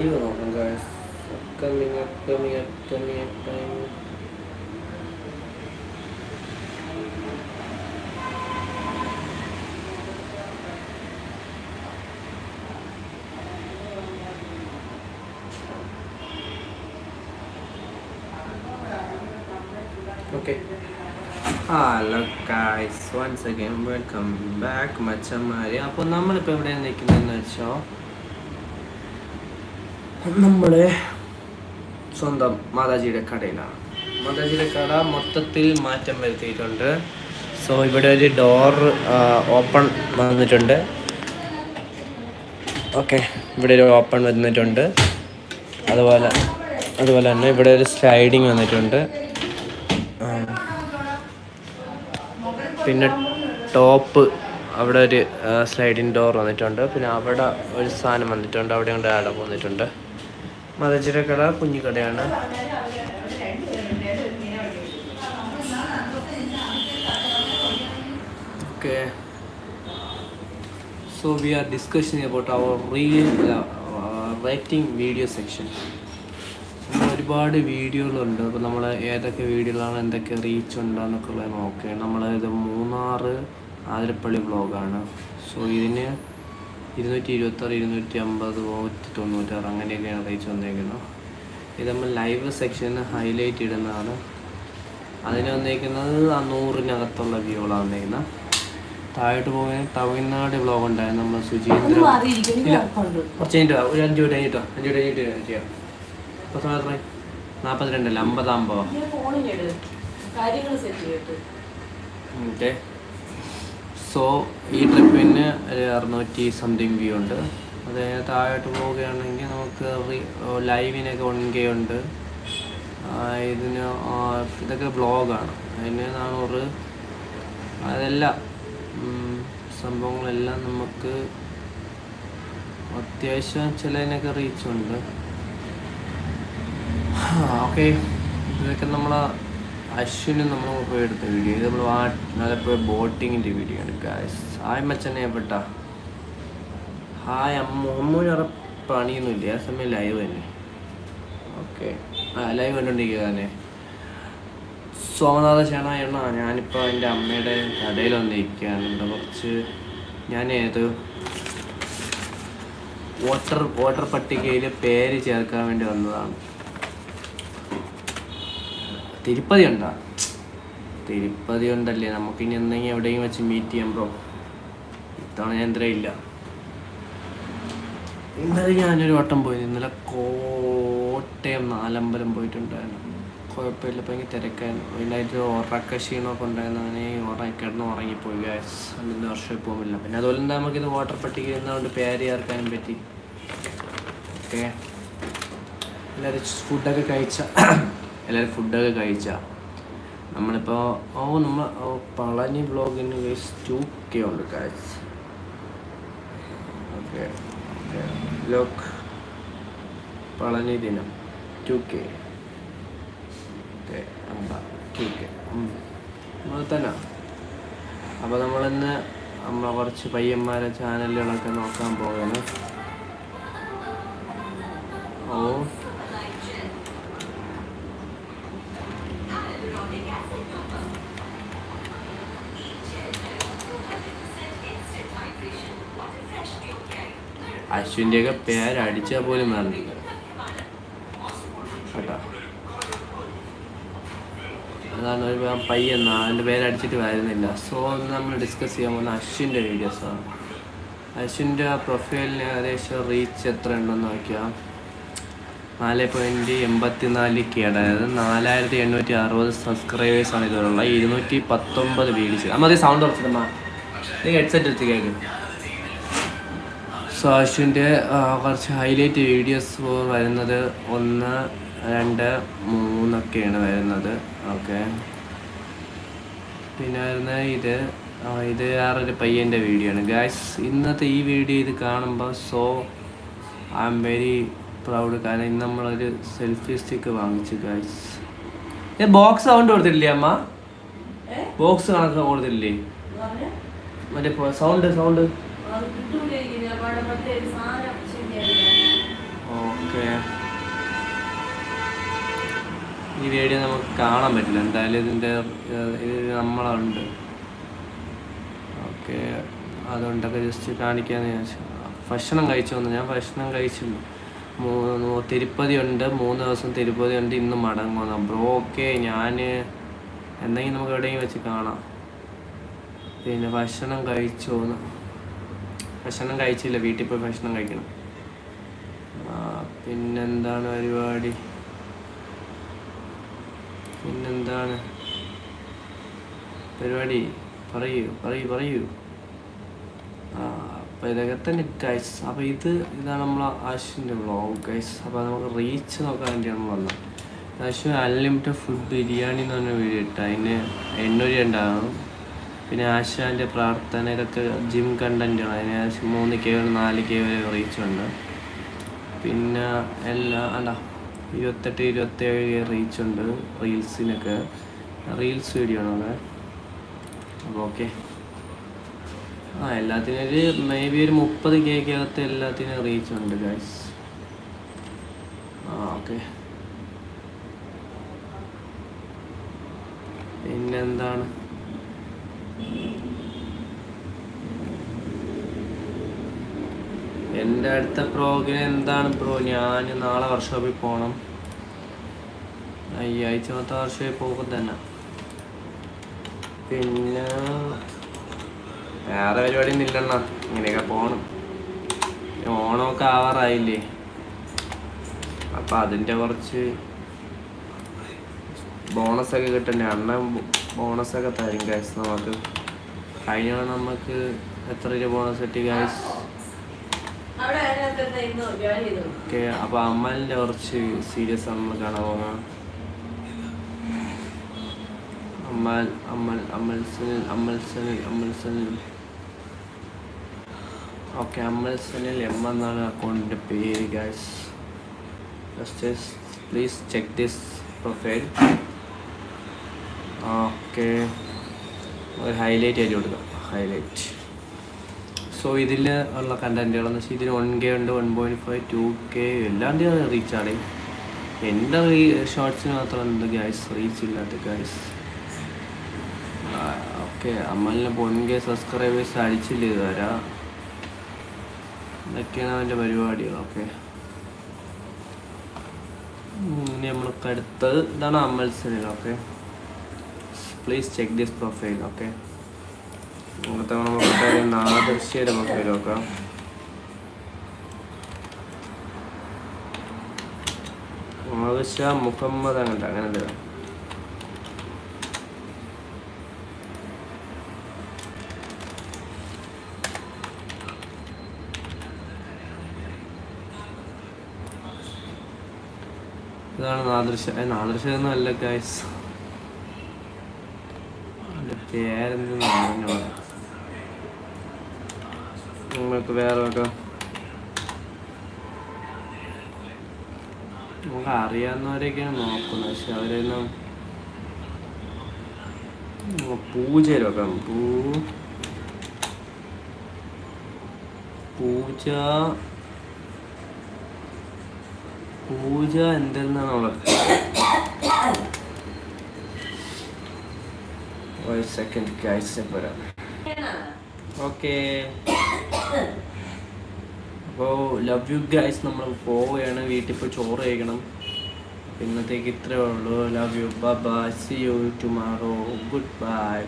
Live നോക്കാം guys. Upcoming, upcoming, upcoming, upcoming. Okay. Hello guys once again welcome back മച്ചന്മാര് അപ്പോൾ നമ്മളിപ്പോൾ എവിടെ നിൽക്കുന്നതെന്ന് വെച്ചോ നമ്മൾ സ്വന്തം മാതാജിയുടെ കടയിലാണ്. മാതാജിയുടെ കട മൊത്തത്തിൽ മാറ്റം വരുത്തിയിട്ടുണ്ട്. സോ ഇവിടെ ഒരു ഡോർ ഓപ്പൺ വന്നിട്ടുണ്ട്. ഓക്കെ ഇവിടെ ഒരു ഓപ്പൺ വന്നിട്ടുണ്ട്. അതുപോലെ അതുപോലെ തന്നെ ഇവിടെ ഒരു സ്ലൈഡിങ് വന്നിട്ടുണ്ട്. പിന്നെ ടോപ്പ് അവിടെ ഒരു സ്ലൈഡിങ് ഡോർ വന്നിട്ടുണ്ട്. പിന്നെ അവിടെ ഒരു സാധനം വന്നിട്ടുണ്ട്. അവിടെ കൊണ്ട് ആടെ വന്നിട്ടുണ്ട് മതച്ചിര കട കുഞ്ഞിക്കടയാണ് കടയാണ്. Okay. So we are discussion about our real rating video section ഒരുപാട് വീഡിയോകളുണ്ട്. അപ്പോൾ നമ്മൾ ഏതൊക്കെ വീഡിയോകളാണ് എന്തൊക്കെ റീച്ച് ഉണ്ടെന്നൊക്കെ ഉള്ളത് നോക്കുക നമ്മൾ ഇത് മൂന്നാർ ആതിരപ്പള്ളി വ്ളോഗാണ് സോ ഇതിന് ഇരുന്നൂറ്റി ഇരുപത്താറ് ഇരുന്നൂറ്റി അമ്പത് നൂറ്റി തൊണ്ണൂറ്റാറ് അങ്ങനെയൊക്കെയാണ് റേറ്റ് വന്നേക്കുന്നത്. ഇത് നമ്മൾ ലൈവ് സെക്ഷന് ഹൈലൈറ്റ് ഇടുന്നതാണ്. അതിന് വന്നേക്കുന്നത് ആ നൂറിനകത്തുള്ള വ്യൂകളാണ് വന്നേക്കുന്നത്. താഴോട്ട് പോകുന്ന തമിഴ്നാട് വ്ളോഗ് ഉണ്ടായിരുന്നു. നമ്മൾ സുജീന്ദ്ര ഇല്ല കുറച്ച് കഴിഞ്ഞിട്ട്. ഒരു അഞ്ച് മിനിറ്റ് കഴിഞ്ഞിട്ടോ അഞ്ച് മിനിറ്റ് കഴിഞ്ഞിട്ട് ചെയ്യാം. ഇപ്പോൾ എത്രയായി? നാൽപ്പത്തിരണ്ടല്ല അമ്പതാകുമ്പോൾ ഓക്കെ. സോ ഈ ട്രിപ്പിന് അറുന്നൂറ്റി സംതിങ് വ്യൂ ഉണ്ട്. അത് താഴോട്ട് പോവുകയാണെങ്കിൽ നമുക്ക് ലൈവിനൊക്കെ വൺ ഉണ്ട്. ഇതിന് ഇതൊക്കെ ബ്ലോഗാണ് അതിന് നാനൂറ് അതെല്ലാം സംഭവങ്ങളെല്ലാം നമുക്ക് അത്യാവശ്യം ചിലതിനൊക്കെ റീച്ചുണ്ട് ഓക്കെ ഇതൊക്കെ നമ്മൾ അശ്വിനും നമ്മൾ പോയി എടുത്ത വീഡിയോ ഇത് നമ്മൾ ആലപ്പുഴ ബോട്ടിങ്ങിന്റെ വീഡിയോ ആണ് ഹായ് മച്ചനെ പെട്ട. ഹായ് അമ്മ. അമ്മൂനറ പണിയൊന്നുമില്ല. ആ സമയം ലൈവ് തന്നെ. ഓക്കെ ആ ലൈവ് കണ്ടോണ്ടിരിക്കുക തന്നെ. സോമനാഥ ചേണ എണ്ണ. ഞാനിപ്പോൾ എന്റെ അമ്മയുടെ കടയിൽ വന്നിരിക്കുകയാണ് കുറച്ച് ഞാൻ ഏത് വോട്ടർ വോട്ടർ പട്ടികയിൽ പേര് ചേർക്കാൻ വേണ്ടി വന്നതാണ്. തിരുപ്പതി ഉണ്ടോ തിരുപ്പതി ഉണ്ടല്ലേ നമുക്ക് ഇനി എന്തെങ്കിലും എവിടെയും വെച്ച് മീറ്റ് ചെയ്യാം ബ്രോ ഇത്തവണ ഞാൻ ഇത്ര ഇല്ല. ഇന്നലെ ഞാനൊരു വട്ടം പോയി. ഇന്നലെ കോട്ടയം നാലമ്പലം പോയിട്ടുണ്ടായിരുന്നു. കുഴപ്പമില്ല ഭയങ്കര തിരക്കായിരുന്നു. അതിനായിട്ട് ഉറക്ക ക്ഷീണമൊക്കെ ഉണ്ടായിരുന്നു. അങ്ങനെ ഉറങ്ങി ഉറങ്ങിപ്പോയി ഗ്യാസ് അതിന്റെ വർഷം പോകുന്നില്ല പിന്നെ അതുപോലെ തന്നെ നമുക്കിത് വാട്ടർ പട്ടിക ഇരുന്നതുകൊണ്ട് പേര് ചേർക്കാനും പറ്റി. ഓക്കെ എല്ലാവരും ഫുഡൊക്കെ കഴിച്ച. എല്ലാവരും ഫുഡൊക്കെ കഴിച്ച. നമ്മളിപ്പോൾ ഓ നമ്മൾ ഓ പളനി ബ്ലോഗിന് വേസ് ടു ഉണ്ട് കാഴ്ച ഓക്കെ ലോക്ക് പളനി ദിനം ടു കെ ഓക്കെ ടു നമ്മൾ തന്നെ. അപ്പോൾ നമ്മളിന്ന് നമ്മൾ കുറച്ച് പയ്യന്മാരെ ചാനലുകളൊക്കെ നോക്കാൻ പോവുകയാണ് ഓ അശ്വിന്റെയൊക്കെ പേരടിച്ചാൽ പോലും വേണ്ടില്ല അതാണ് ഒരു പയ്യെന്ന അവന്റെ പേരടിച്ചിട്ട് വരുന്നില്ല. സോ നമ്മൾ ഡിസ്കസ് ചെയ്യാൻ പോകുന്ന അശ്വിന്റെ വീഡിയോസാണ് അശ്വിന്റെ പ്രൊഫൈലിന് ഏകദേശം റീച്ച് എത്ര ഉണ്ടെന്ന് നോക്കിയാൽ നാല് പോയിന്റ് എൺപത്തി നാല് കെ അതായത് നാലായിരത്തി എണ്ണൂറ്റി അറുപത് സബ്സ്ക്രൈബേഴ്സാണ് ഇതിലുള്ള ഇരുന്നൂറ്റി പത്തൊമ്പത് വീഡിയോസ് അമ്മ സൗണ്ട് കുറച്ചിട്ടമ്മ നീ ഹെഡ്സെറ്റ് എടുത്ത് കേൾക്കും സോ അശ്വിന്റെ കുറച്ച് ഹൈലൈറ്റ് വീഡിയോസ് വരുന്നത് ഒന്ന് രണ്ട് മൂന്നൊക്കെയാണ് വരുന്നത്. ഓക്കെ. പിന്നെ വരുന്ന ഇത് ഇത് വേറൊരു പയ്യന്റെ വീഡിയോ ആണ്. ഗായ്സ് ഇന്നത്തെ ഈ വീഡിയോ ഇത് കാണുമ്പോൾ so I am very proud കാരണം ഇന്ന് നമ്മളൊരു സെൽഫി സ്റ്റിക്ക് വാങ്ങിച്ചു ഗായ്സ് ഏ ബോക്സ് സൗണ്ട് കൊടുത്തിട്ടില്ലേ അമ്മ? ബോക്സ് കണക്ക് കൊടുത്തില്ലേ മറ്റേ സൗണ്ട് സൗണ്ട് ഓക്കെ. ഈ വീഡിയോ നമുക്ക് കാണാൻ പറ്റില്ല. എന്തായാലും ഇതിന്റെ ഇത് നമ്മളുണ്ട് ഓക്കെ. അതുകൊണ്ടൊക്കെ ജസ്റ്റ് കാണിക്കാന്ന് ചോദിച്ചു ഭക്ഷണം കഴിച്ചു വന്നു. ഞാൻ ഭക്ഷണം കഴിച്ചില്ല. മൂന്ന് തിരുപ്പതി ഉണ്ട് മൂന്ന് ദിവസം തിരുപ്പതി ഉണ്ട് ഇന്ന് മടങ്ങുന്നു ബ്രോ ഓക്കെ. ഞാൻ എന്തെങ്കിലും നമുക്ക് എവിടെയെങ്കിലും വെച്ച് കാണാം. പിന്നെ ഭക്ഷണം കഴിച്ചു എന്ന് ഭക്ഷണം കഴിച്ചില്ല വീട്ടിൽ പോയി ഭക്ഷണം കഴിക്കണം. പിന്നെന്താണ് പരിപാടി? പിന്നെന്താണ്? പരിപാടി പറയൂ പറയൂ പറയൂ. ആ അപ്പം ഇതൊക്കെ തന്നെ ഗൈസ് അപ്പോൾ ഇത് ഇതാണ് നമ്മൾ ആശുവിന്റെ വ്ളോഗ് ഗൈസ് അപ്പോൾ നമുക്ക് റീച്ച് നോക്കാൻ വേണ്ടിയാണ് വന്നത്. ആശു അൺലിമിറ്റഡ് ഫുഡ് ബിരിയാണി എന്ന് പറഞ്ഞ വീഡിയോ ഇട്ട. അതിന് എണ്ണൂറ് ഉണ്ടാകും പിന്നെ ആശാന്റെ പ്രാർത്ഥന ഇതൊക്കെ ജിം കണ്ടന്റാണ് അതിന് മൂന്ന് കെ വരെ നാല് കെ വരെ റീച്ചുണ്ട് പിന്നെ എല്ലാ അല്ല ഇരുപത്തെട്ട് ഇരുപത്തേഴ് കെ റീച്ചുണ്ട് റീൽസിനൊക്കെ റീൽസ് വീഡിയോ ആണ് അവിടെ. അപ്പോൾ ഓക്കെ ആ എല്ലാത്തിനും ഒരു മേ ബി ഒരു മുപ്പത് കേക്കകത്ത് എല്ലാത്തിനും റീച്ചുണ്ട് ഗൈസ് ആ ഓക്കെ പിന്നെന്താണ്? എന്റെ അടുത്ത പ്രോഗ്രാം എന്താണ് ബ്രോ? ഞാൻ നാളെ വർക്ക്ഷോപ്പിൽ പോകണം ഈ ആഴ്ച മൊത്തം വർക്ക്ഷോപ്പിൽ പോകും തന്നെ. പിന്നെ വേറെ പരിപാടി ഇല്ലെണ്ണ. ഇങ്ങനെയൊക്കെ പോകണം ഓണമൊക്കെ ആവാറായില്ലേ? അപ്പം അതിന്റെ കുറച്ച് ബോണസൊക്കെ കിട്ടണ്ടേ? അണ്ണൻ ബോണസൊക്കെ തരും ഗൈസ് നമുക്ക്. കഴിഞ്ഞ നമുക്ക് എത്ര രൂപ ബോണസ് കിട്ടി ഗൈസ് അവിടെ അതിനകത്ത് എന്താ ഇന്ന് ജോയിൻ ചെയ്തു ഓക്കെ അപ്പൊ അമ്മലിന്റെ കുറച്ച് സീരിയസ് നമ്മൾ കാണാൻ പോകാം അമ്മൽ അമ്മൽ അമ്മൽ സുനിൽ അമ്മൽ സുനിൽ അമ്മൽ സുനിൽ. ഓക്കെ അമ്മൽ സുനിൽ എം എന്നാണ് അക്കൗണ്ടിന്റെ പേര് guys please check this profile okay ഒരു ഹൈലൈറ്റ് ആയിട്ട് കൊടുക്കാം ഹൈലൈറ്റ് സോ ഇതിൽ ഉള്ള കണ്ടന്റുകളെന്ന് വെച്ചാൽ ഇതിന് വൺ കെ ഉണ്ട് one point five two K എല്ലാം റീച്ചാണ് എന്റെ എന്റെ ഷോർട്സിന് മാത്രം എന്ത് ഗൈസ് റീച്ച് ഇല്ലാത്ത ഗൈസ് ഓക്കെ അമ്മലിനെ വൺ കെ സബ്സ്ക്രൈബേഴ്സ് അടിച്ചില്ല ഇതുവരെ? ഇതൊക്കെയാണ് അവന്റെ പരിപാടികൾ ഓക്കെ ഇനി നമ്മൾക്ക് അടുത്തത് ഇതാണ് അമ്മൽസനിൽ okay please check this profile okay അങ്ങനത്തെ നമുക്ക് നാദർശിയുടെ നമുക്ക് നോക്കാം ആവശ്യ മുഹമ്മദ് അങ്ങനത്തെ അങ്ങനെ എന്തെങ്കിലും ഇതാണ് നാദൃശ നാദൃശ ഒന്നും അല്ല ഗൈസ് പേരെന്തെന്ന് പറഞ്ഞു നിങ്ങൾക്ക് വേറെ ഒക്കെ നമുക്ക് അറിയാവുന്നവരെയൊക്കെയാണ് നോക്കുന്നത്. പക്ഷെ അവരെല്ലാം പൂജയിൽ പൂ പൂജ പൂജ എന്തെന്നാണ് ഉള്ളത്? ഒരു സെക്കൻഡ് ഗൈസ് വരാം. ഓക്കെ അപ്പോൾ ലവ് യു ഗൈസ് നമ്മൾ പോവുകയാണ്. വീട്ടിൽ പോയി ചോറ് കഴിക്കണം. ഇന്നത്തേക്ക് ഇത്രേ ഉള്ളൂ. Love you bye see you tomorrow good bye